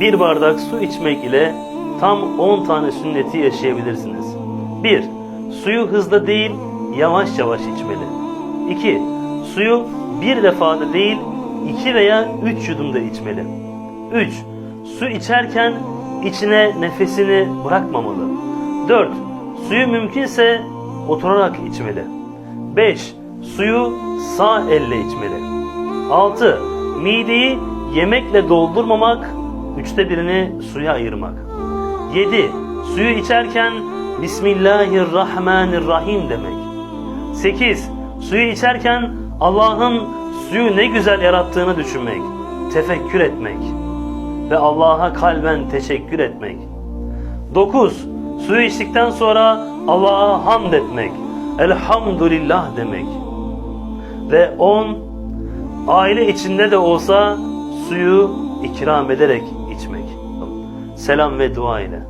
bir bardak su içmek ile tam 10 tane sünneti yaşayabilirsiniz. 1. Suyu hızlı değil, yavaş yavaş içmeli. 2. Suyu bir defada değil, 2 veya 3 yudumda içmeli. 3. Su içerken içine nefesini bırakmamalı. 4. Suyu mümkünse oturarak içmeli. 5. Suyu sağ elle içmeli. 6. Mideyi yemekle doldurmamak, üçte birini suya ayırmak. 7. Suyu içerken Bismillahirrahmanirrahim demek. 8. Suyu içerken Allah'ın suyu ne güzel yarattığını düşünmek, tefekkür etmek ve Allah'a kalben teşekkür etmek. 9. Suyu içtikten sonra Allah'a hamd etmek, elhamdülillah demek. Ve 10. Aile içinde de olsa suyu ikram ederek. Selam ve dua ile.